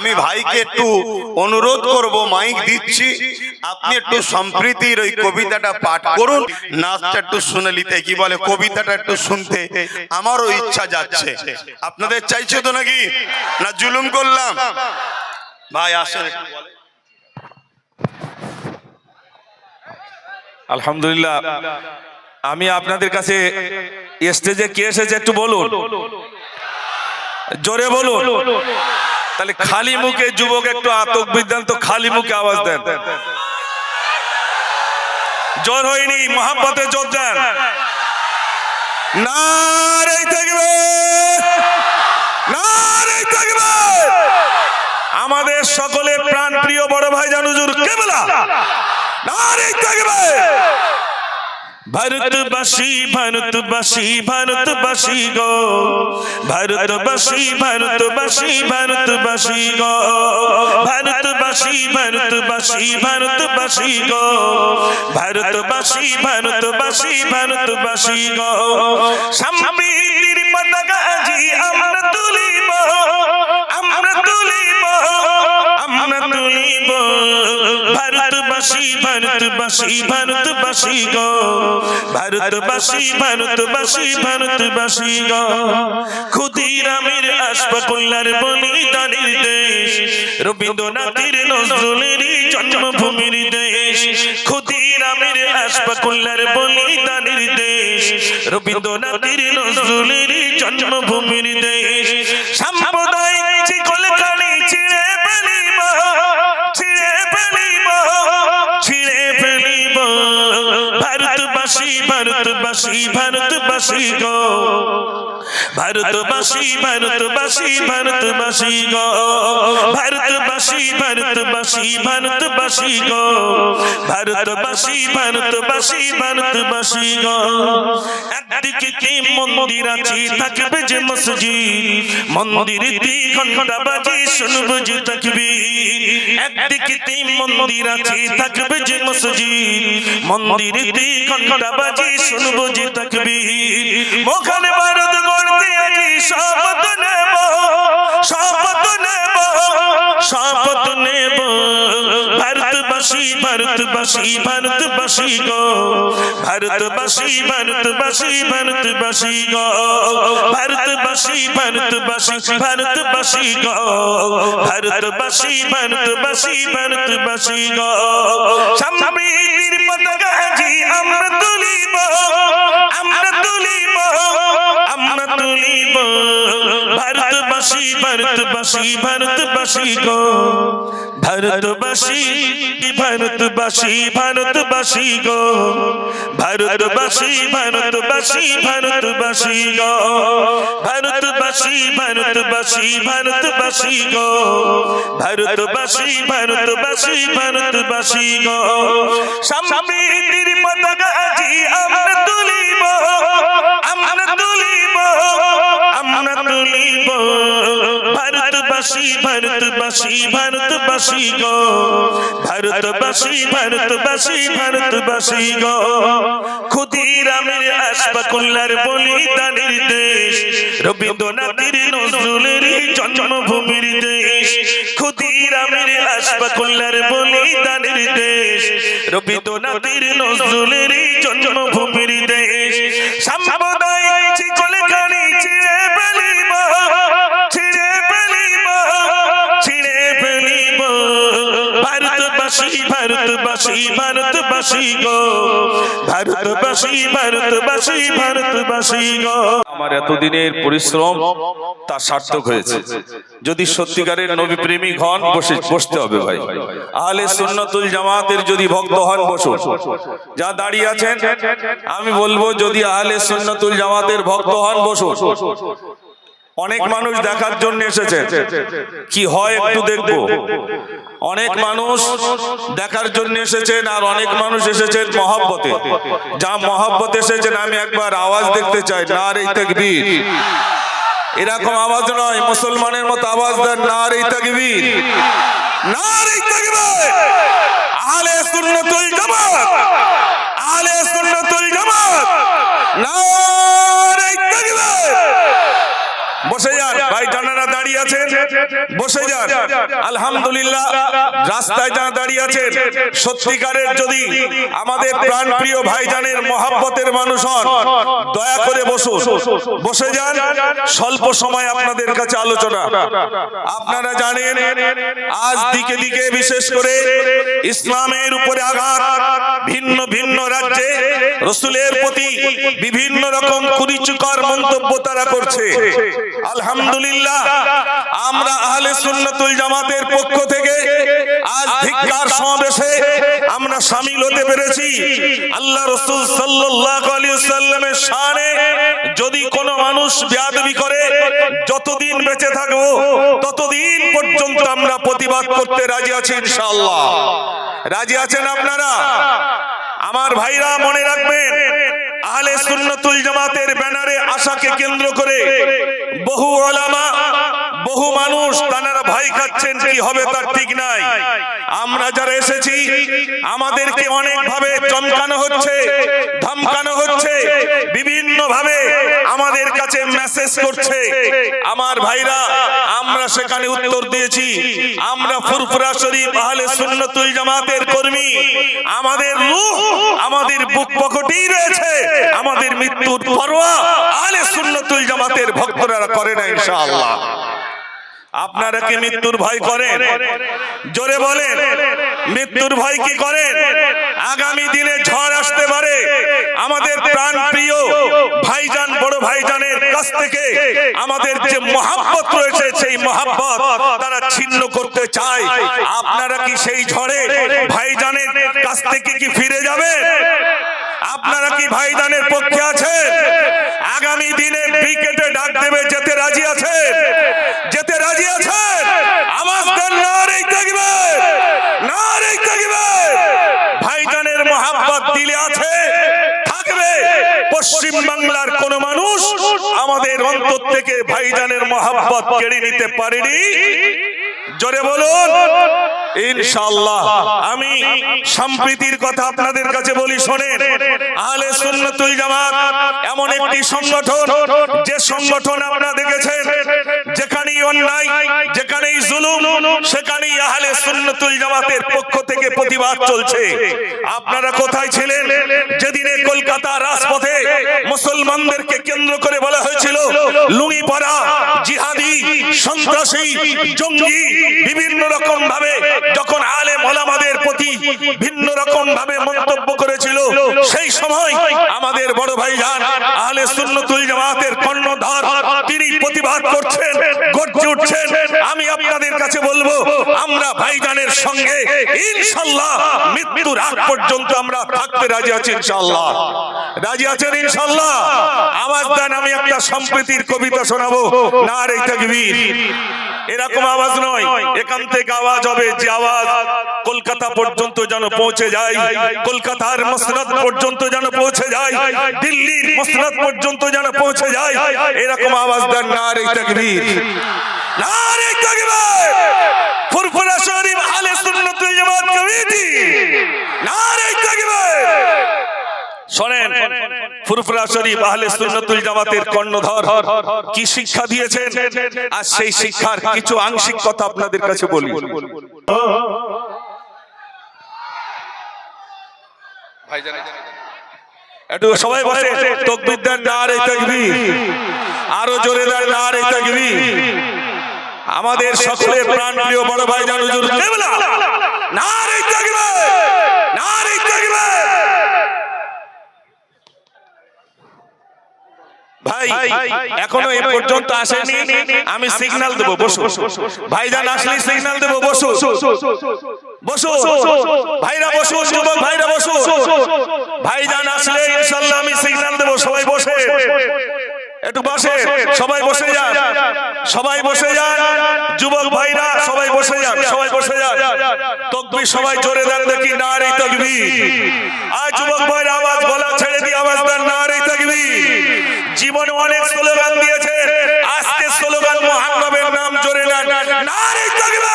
আমি ভাইকে একটু অনুরোধ করব মাইক দিচ্ছি। আপনি একটু সম্প্রীতির ওই কবিতাটা পাঠ করুন নাচটা একটু শুনে নিতে কি বলে কবিতাটা একটু শুনতে। আমারও ইচ্ছা যাচ্ছে। আপনাদের চাইছে তো নাকি? না জুলুম করলাম। ভাই আসেন। আলহামদুলিল্লাহ। আমি আপনাদের কাছে স্টেজে কে এসেছে একটু বলুন? জোরে বলুন। তাহলে খালি মুখে যুবক একটু আতক বিদ্যান তো খালি মুখে আওয়াজ দেন। জোর হয়নি, মহাব্বতে জোর দেন। আমাদের সকলে প্রাণ প্রিয় বড় ভাই জানুজুর কেবলা। নারে থাকবে। ভারতবাসী ভারতবাসী ভারতবাসী গো। ভারতবাসী ভারতবাসী ভারতবাসী গো। ভারতবাসী ভারতবাসী ভারতবাসী গো। ভারতবাসী ভারতবাসী ভারতবাসী গো। সম্প্রীতির ভারতবাসী ভারতবাসী ভারতবাসী গো। ভারতবাসী ভারতবাসী ভারতবাসী গো। ক্ষুদিরামের আশফাকুল্লার বলিদানের দেশ, রবীন্দ্রনাথের নজরুলের জন্মভূমির দেশ ক্ষুদিরামের আশফাকুল্লার বলিদানের দেশ, রবীন্দ্রনাথের নজরুলের জন্মভূমির দেশ। সাম্প্রদায়িক ভারতবাসী ভারতবাসী গো। ভারতবাসী ভারতবাসী ভারতবাসী গো। ভারতবাসী ভারতবাসী ভারতবাসী গো। ভারতবাসী ভারতবাসী ভারতবাসী গো। একদিকে কি মন্দির আছে থাকবে যে মসজিদ। মন্দির দি ঘণ্টা বাজে শুনব যে তাকবীর। একদিকে তি মন্দির আছে থাকবে যে মসজিদ। মন্দির দি ঘণ্টা বাজে শুনব যে তাকবীর। মোখানে ভারত গড়তে ভারতবাসী ভারতবাসী গো, ভারতবাসী ভারতবাসী ভারতবাসী গো, ভারতবাসী ভারতবাসী ভারতবাসী গো, ভারতবাসী ভারতবাসী ভারতবাসী গো। সম্প্রীতির ভারতবাসী ভারতবাসী ভারতবাসী গো ভারতবাসী ভারতবাসী ভারতবাসী গো ভারতবাসী ভারতবাসী ভারতবাসী গো ভারতবাসী ভারতবাসী ভারতবাসী গো ভারতবাসী ভারতবাসী ভারতবাসী গো সম্প্রীতির পতাকা আজি আমরা ভারতবাসী ভারতবাসী ভারতবাসী গো। ভারতবাসী ভারতবাসী ভারতবাসী গো। ক্ষুদিরামের আশফাকুল্লার বলিদানের দেশ, রবীন্দ্রনাথের নজরুলের জন্মভূমির দেশ ক্ষুদিরামের আশফাকুল্লার বলিদানের দেশ, রবীন্দ্রনাথের নজরুলের জন্মভূমির দেশ। আমার এতদিনের পরিশ্রম তা সার্থক হয়েছে। যদি সত্যিকারের নবী প্রেমিক হন, বসে বসতে হবে ভাই। আহলে সুন্নতুল জামাতের যদি ভক্ত হন, বসুন। যা দাঁড়িয়ে আছেন, আমি বলব, যদি আহলে সুন্নতুল জামাতের ভক্ত হন, বসুন। অনেক মানুষ দেখার জন্য এসেছে। কি হয় একটু দেখব। অনেক মানুষ দেখার জন্য এসেছেন আর অনেক মানুষ এসেছেন মহাব্বতে। যা মহাব্বত এসেছেন আমি একবার আওয়াজ দেখতে চাই। না রে তাকবীর। এরকম আওয়াজ নয় মুসলমানের মতো আওয়াজ দেন না রে তাকবীর। না রে তাকবীর। আহলে সুন্নাতুল জামাত। আহলে সুন্নাতুল জামাত। না রে তাকবীর। বসে যান ভাই জানারা দাঁড়িয়ে আছেন। বসে যান। আলহামদুলিল্লাহ রাস্তায় যারা দাঁড়িয়ে আছেন সত্যিকারের যদি আমাদের প্রাণপ্রিয় ভাইজানের মহাব্বতের মানুষ হন দয়া করে বসুন। বসে যান। স্বল্প সময় আপনাদের কাছে আলোচনা। আপনারা জানেন আজ দিকে দিকে বিশেষ করে ইসলামের উপরে আঘাত ভিন্ন ভিন্ন রাজ্যে রসুলের প্রতি বিভিন্ন রকম কুরিচুকর মন্তব্য তারা করছে। আলহামদুলিল্লাহ, আমরা আহলে সুন্নাতুল জামাতের পক্ষ থেকে আজ ধিক্কার সমাবেশে আমরা সামিল হতে পেরেছি। আল্লাহ রসুল সাল্লাল্লাহু আলাইহি সাল্লামের শানে যদি কোনো মানুষ বেয়াদবি করে, যতদিন বেঁচে থাকব, ততদিন পর্যন্ত আমরা প্রতিবাদ করতে রাজি আছি ইনশাআল্লাহ। রাজি আছেন আপনারা? আমার ভাইরা মনে রাখবেন, আহলে সুন্নতুল জামাতের ব্যানারে আশাকে কেন্দ্র করে বহু ওলামা, বহু মানুষ তারা ভাই খাচ্ছেন কি হবে তার ঠিক নাই। আমরা যারা এসেছি, আমাদেরকে অনেক ভাবে চমকানো হচ্ছে, ধমকানো হচ্ছে বিভিন্ন ভাবে আমাদের কাছে মেসেজ করছে। আমার ভাইরা আমরা সেখানে উত্তর দিয়েছি। আমরা ফুরফুরা শরীফ আহলে সুন্নতুল জামাতের কর্মী। আমাদের রূহ, আমাদের বুক পকেটেই রয়েছে। আমাদের মৃত্যুর পরোয়া আহলে সুন্নতুল জামাতের ভক্তরা করে না, ইনশাআল্লাহ। আপনারা কি মৃত্যুর ভয় করেন। জোরে বলেন, মৃত্যুর ভয় কি করেন? আগামী দিনে ঝড় আসতে পারে। আমাদের প্রাণ প্রিয় ভাইজান, বড় ভাইজানের কাছ থেকে আমাদের যে মহাব্বত রয়েছে, সেই মহাব্বত তারা ছিন্ন করতে চায়। আপনারা কি সেই ঝড়ে ভাইজানের কাছ থেকে কি ফিরে যাবেন? আপনারা কি ভাইজানের পক্ষে আছেন? আগামী দিনে ক্রিকেটে ডাক দেবে, যেতে রাজি আছেন যেতে রাজি আছেন আওয়াজ দেন নারেই থাকবে নারেই থাকবে ভাইজানের মহাব্বত দিলে আছে থাকবে পশ্চিম বাংলার কোন মানুষ আমাদের অন্তর থেকে ভাইজানের মহাব্বত কেড়ে নিতে পারেনি? জোরে বলুন। ইনশাআল্লাহ। আমি সম্প্রীতির কথা আপনাদের কাছে বলি, শোনেন। আহলে সুন্নাতুল জামাত এমন একটি সংগঠন, যে সংগঠন আপনারা দেখেছেন, যেখানেই অন্যায়, যেখানেই জুলুম সেখানেই আহলে সুন্নাতুল জামাতের পক্ষ থেকে প্রতিবাদ চলছে। আপনারা কোথায় ছিলেন? যেদিনে কলকাতা রাজপথে মুসলমানদেরকে কেন্দ্র করে বলা হয়েছিল লুঙ্গি পরা জিহাদি, সন্ত্রাসী, জঙ্গি, বিভিন্ন রকম ভাবে যখন আলে মোলামাদের প্রতি ভিন্ন রকম ভাবে মন্তব্য করেছিল, সেই সময় আমাদের বড় ভাই যান আহলে সুন্নতুল জামাতের কর্ণধার, তিনি প্রতিবাদ করছেন, গর্জে উঠছেন আপনাদের কাছে বলব, আমরা ভাইজানের সঙ্গে ইনশাল্লাহ মৃত্যুর আগ পর্যন্ত আমরা থাকতে রাজি আছি ইনশাল্লাহ। রাজি আছেন ইনশাল্লাহ? আওয়াজ দেন, আমি একটা সম্প্রীতির কবিতা শোনাবো। না রে তাকবীর। এরকম আওয়াজ নয়, এখান থেকে আওয়াজ হবে, যে আওয়াজ কলকাতা পর্যন্ত যেন পৌঁছে যায়, কলকাতার মসনদ পর্যন্ত যেন পৌঁছে যায়, দিল্লির মসনদ পর্যন্ত যেন পৌঁছে যায়, এরকম আওয়াজ দেন না রে তাকবীর। ফুরফুরা শরীফ আহলে সুন্নাতুল জামাত কমিটি। না রে তাকবীর শোনেন ফুরফুরা শরীফ আহলে সুন্নাতুল জামাতের কর্ণধর কি শিক্ষা দিয়েছেন? আর সেই শিক্ষার কিছু আংশিক কথা আপনাদের কাছে বলি। একটু সবাই বসে তকবীর দেন না রে তাকবীর আরও জোরে দেন না রে তাকবীর আমাদের সকলের প্রাণ প্রিয় বড় ভাই জান হুজুর কেবলা না রে তাকবীর না তাকবীর ভাই এখনও এই পর্যন্ত আসেনি। আমি সিগন্যাল দেবো বসো ভাইজান আসলে সিগন্যাল দেবো বসো বসো ভাইরা বসো যুবক ভাইরা বসো ভাইজান আসলে ইনশাল্লাহ আমি সিগন্যাল দেবো সবাই বসে একটু বসে সবাই বসে যান। সবাই বসে যান। যুবক ভাইরা সবাই বসে যান সবাই বসে যান। তকবীর সবাই জোরে দেন দেখি নারী তকবীর। আজ যুবক ভাইরা আওয়াজ গলা ছেড়ে দিয়ে আওয়াজ দেন নারী রে তকবীর। জীবনে অনেক স্লোগান দিয়েছে। আজকে স্লোগান মোহাম্মদের নাম জোরে নেন। না রে তকবীর।